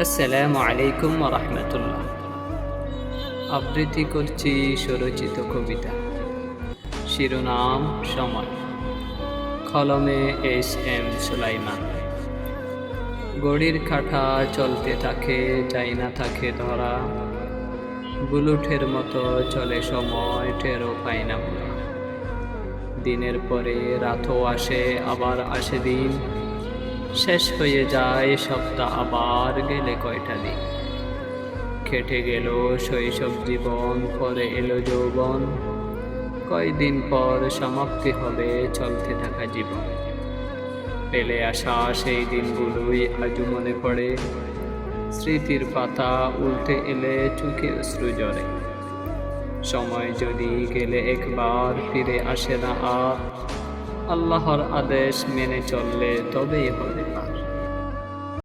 আসসালামু আলাইকুম রহমতুল্লাহ। আবৃত্তি করছি সুরচিত কবিতা। শিরোনাম, সময়। কলমে এস এম সুলাইমান। গড়ির কাঠা চলতে থাকে চাই না থাকে ধরা। বুলুঠের মতো চলে সময় টেরো পাই না। দিনের পরে রাতও আসে, আবার আসে দিন। শেষ হয়ে যায় সপ্তাহ, আবার গেলে কয়টা দিন? খেটে গেল শৈশব জীবন, পরে এলো যৌবন। কয়দিন পর সমাপ্তি হবে চলতে থাকা জীবন। পেলে আসা সেই দিনগুলোই আজও মনে পড়ে। স্মৃতির পাতা উল্টে এলে চোখে অশ্রু জরে সময় যদি গেলে একবার ফিরে আসে না আর, আল্লাহর আদেশ মেনে চললে তবেই হবে।